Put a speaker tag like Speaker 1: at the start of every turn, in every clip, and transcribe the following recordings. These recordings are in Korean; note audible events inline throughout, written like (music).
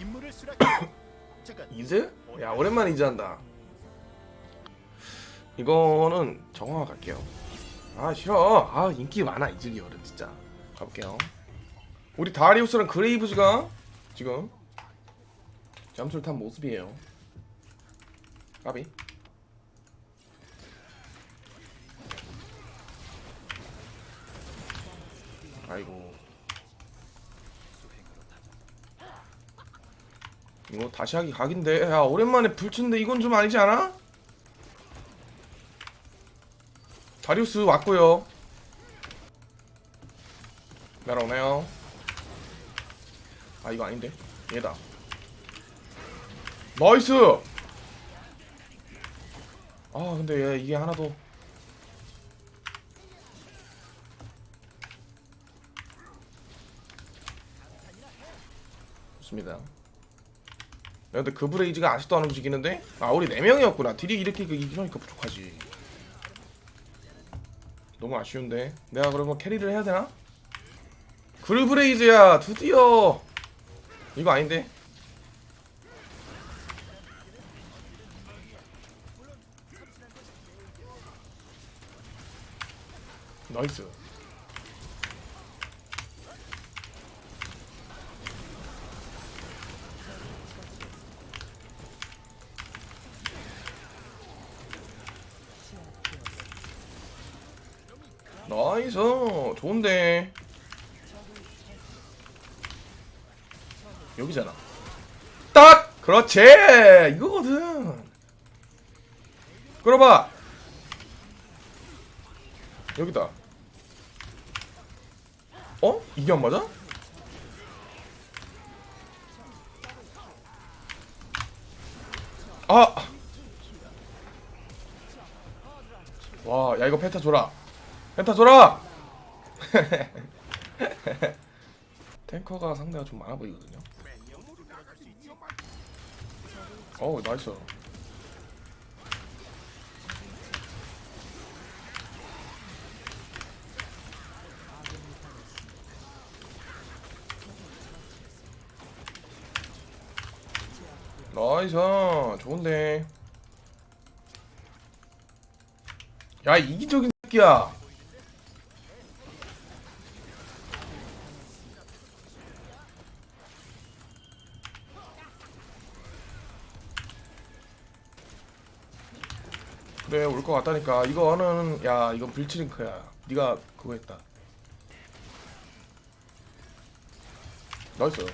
Speaker 1: 임무를 수락. (coughs) 잠깐.
Speaker 2: 이즈? 야 오랜만에 이즈 한다. 이거는 정화 갈게요. 아 싫어. 아 인기 많아 이즈 기어는 진짜. 가볼게요. 우리 다리우스랑 그레이브즈가 지금 잠수를 탄 모습이에요. 까비. 아이고 이거 다시 하기 각인데. 야 오랜만에 불친데 이건 좀 아니지 않아? 다리우스 왔고요. 날아오네요. 아 이거 아닌데? 얘다. 나이스! 아 근데 얘 이게 하나도 좋습니다. 야, 근데 그 브레이즈가 아직도 안 움직이는데? 아 우리 4명이었구나 딜이 이렇게 그 이러니까 부족하지 너무 아쉬운데 내가 그러면 캐리를 해야 되나? 글브레이즈야 드디어 이거 아닌데? 나이스 나이스 좋은데 여기잖아 딱 그렇지 이거거든 끌어봐 여기다 어? 이게 안 맞아? 아! 와, 야 이거 펜타 줘라. 펜타 줘라. (laughs) 탱커가 상대가 좀 많아 보이거든요. 어우, 나이스. 나이스. 좋은데. 야, 이기적인 새끼야. 그래 올 것 같다니까. 이거는 야 이건 빌치링크야. 네가 그거 했다. 나이스.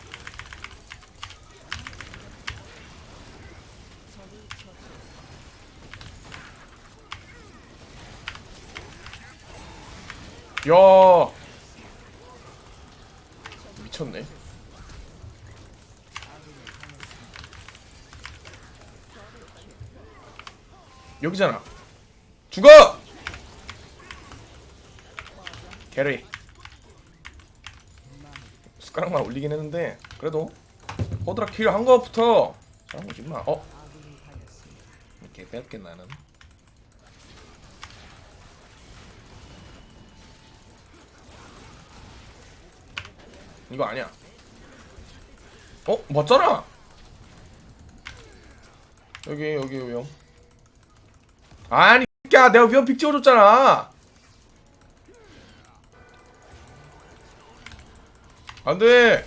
Speaker 2: 야! 미쳤네 여기잖아. 죽어! 캐리. 숟가락만 올리긴 했는데 그래도 호드라 킬한 거부터. 잘한 거지 마. 어? 이렇게 뺐게 나는. 이거 아니야. 어? 맞잖아 여기 여기 위험 아니 야 내가 위험 픽 찍어줬잖아. 안돼.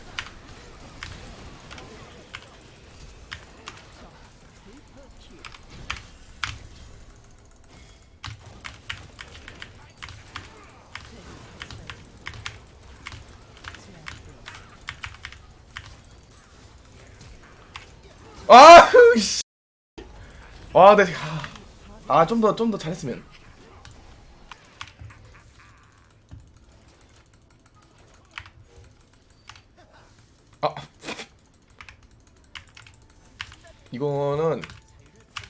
Speaker 2: 아흐 씨. 와, 내 아, 좀 더 좀 더 잘했으면. 아. 이거는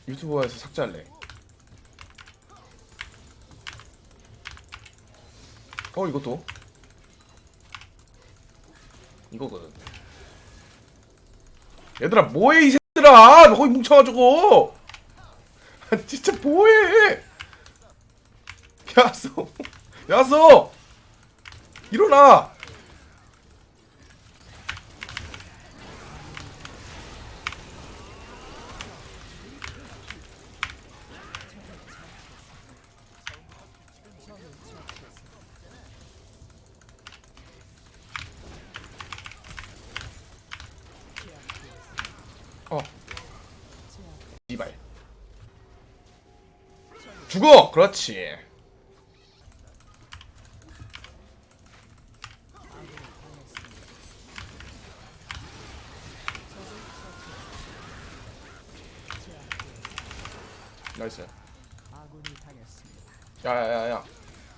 Speaker 2: 유튜브에서 삭제할래. 어, 이것도. 이거거든. 얘들아, 뭐해, 이 새들아! 거기 뭉쳐가지고! 아, (laughs) 진짜 뭐해? 야쏘, (laughs) 야쏘, 일어나. 죽어! 그렇지. 나이스. 야야야야.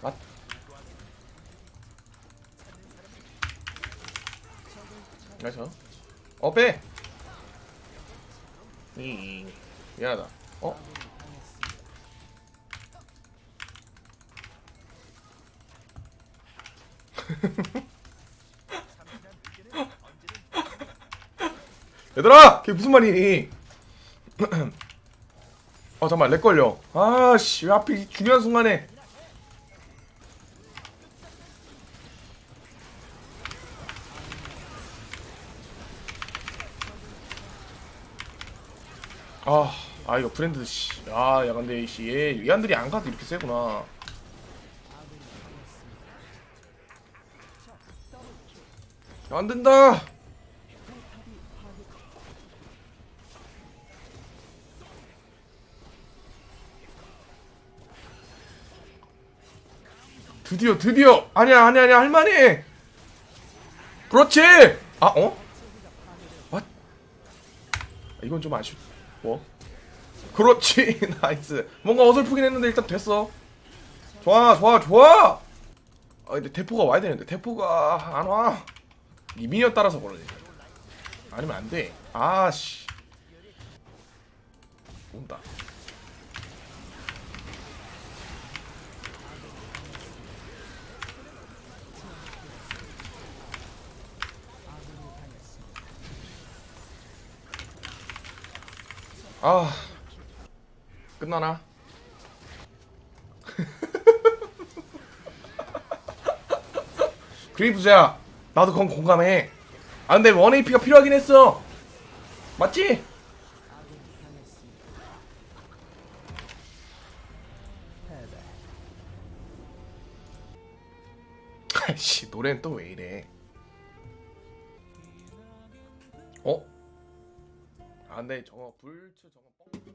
Speaker 2: 맞 나이스. 어빼. 이. 미안하다. 어
Speaker 3: 아군이 당했습니다. (laughs)
Speaker 2: 얘들아 그게 무슨 말이니 (clears throat) 어 잠깐만 렉 걸려 아씨 왜 하필 이 중요한 순간에 아, 아 이거 브랜드 씨. 아, 야 근데 씨, 얘 위안들이 안 가도 이렇게 세구나. 안 된다. 드디어 드디어 아니야 아니야 아니야 할만해. 그렇지. 아 어? what? 이건 좀 아쉽. 뭐? 그렇지 (laughs) 나이스. 뭔가 어설프긴 했는데 일단 됐어. 좋아 좋아 좋아. 아 근데 대포가 와야 되는데 대포가 안 와. 이 미니어 따라서 그러지. 아니면 안 돼. 아씨. 온다.
Speaker 3: 아
Speaker 2: 끝나나? (laughs) 그리브즈야 나도 그건 공감해 아 근데 원 AP가 필요하긴 했어 맞지? (laughs) 아이씨 노래는 또 왜 이래 어? 아 근데 저거 불츠 저거 뻥